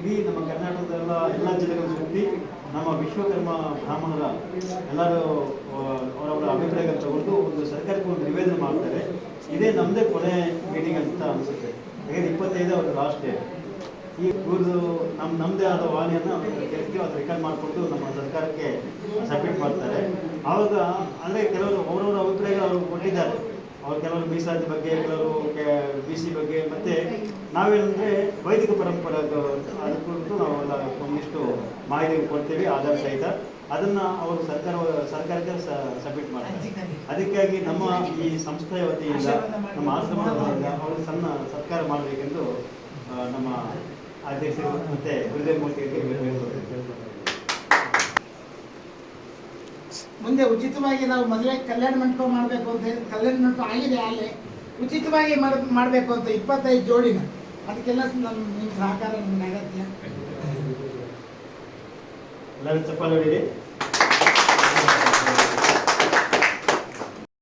ಇಡೀ ನಮ್ಮ ಕರ್ನಾಟಕದ ಎಲ್ಲ ಜಿಲ್ಲೆಗಳ ಸುತ್ತಿ ನಮ್ಮ ವಿಶ್ವಕರ್ಮ ಬ್ರಾಹ್ಮಣರ ಎಲ್ಲರೂ ಅವರವರ ಅಭಿಪ್ರಾಯಗಳನ್ನು ತಗೊಂಡು ಒಂದು ಸರ್ಕಾರಕ್ಕೆ ಒಂದು ನಿವೇದನೆ ಮಾಡ್ತಾರೆ. ಇದೇ ನಮ್ಮದೇ ಕೊನೆ ಮೀಟಿಂಗ್ ಅಂತ ಅನಿಸುತ್ತೆ. ಯಾಕಂದ್ರೆ ಇಪ್ಪತ್ತೈದು ಅವ್ರ ಲಾಸ್ಟ್ ಡೇ ಈ ಇವ್ರದ್ದು ನಮ್ಮ ನಮ್ಮದೇ ಆದ ವಾಣಿಯನ್ನು ಅದು ರೆಕಾರ್ಡ್ ಮಾಡಿಕೊಟ್ಟು ನಮ್ಮ ಸರ್ಕಾರಕ್ಕೆ ಸಬ್ಮಿಟ್ ಮಾಡ್ತಾರೆ. ಆವಾಗ, ಅಂದರೆ ಕೆಲವರು ಅವರವರ ಅಭಿಪ್ರಾಯಗಳು ಅವರು ಕೊಟ್ಟಿದ್ದಾರೆ. ಅವ್ರು ಕೆಲವರು ಮೀಸಲಾತಿ ಬಗ್ಗೆ, ಕೆಲವರು ಬಿ ಸಿ ಬಗ್ಗೆ, ಮತ್ತೆ ನಾವೇನಂದ್ರೆ ವೈದಿಕ ಪರಂಪರೆ ಅದು ಅದ್ರ ಕುರಿತು ನಾವೆಲ್ಲ ಒಂದಿಷ್ಟು ಮಾಹಿತಿ ಕೊಡ್ತೀವಿ, ಆಧಾರ ಸಹಿತ. ಅದನ್ನ ಅವರು ಸರ್ಕಾರ, ಸರ್ಕಾರಕ್ಕೆ ಸಬ್ಮಿಟ್ ಮಾಡ್ತಾರೆ. ಅದಕ್ಕಾಗಿ ನಮ್ಮ ಈ ಸಂಸ್ಥೆಯ ವತಿಯಿಂದ, ನಮ್ಮ ವತಿಯಿಂದ ಅವರು ಸಣ್ಣ ಸತ್ಕಾರ ಮಾಡಬೇಕೆಂದು ನಮ್ಮ ಅಧ್ಯಕ್ಷರು ಮತ್ತೆ ಗುರುದೇವ್ ಕೇಳ್ಕೊಳ್ತೇವೆ. ಮುಂದೆ ಉಚಿತವಾಗಿ ನಾವು ಮದುವೆ ಕಲ್ಯಾಣ ಮಂಟಪ ಮಾಡಬೇಕು ಅಂತ ಕಲ್ಯಾಣ ಮಂಟಪ ಆಗಿದೆ ಅಲ್ಲೇ. ಉಚಿತವಾಗಿ ಮಾಡ್- ಮಾಡಬೇಕು ಅಂತ ಇಪ್ಪತ್ತೈದು ಜೋಡಿನ. ಅದಕ್ಕೆಲ್ಲ ನಮ್ಮ ನಿಮ್ಮ ಸಹಕಾರ ನಿಮ್ಗೆ ಅಗತ್ಯ ಎಲ್ಲರೂ ಚಪ್ಪಾಳೆ ಹೊಡೀರಿ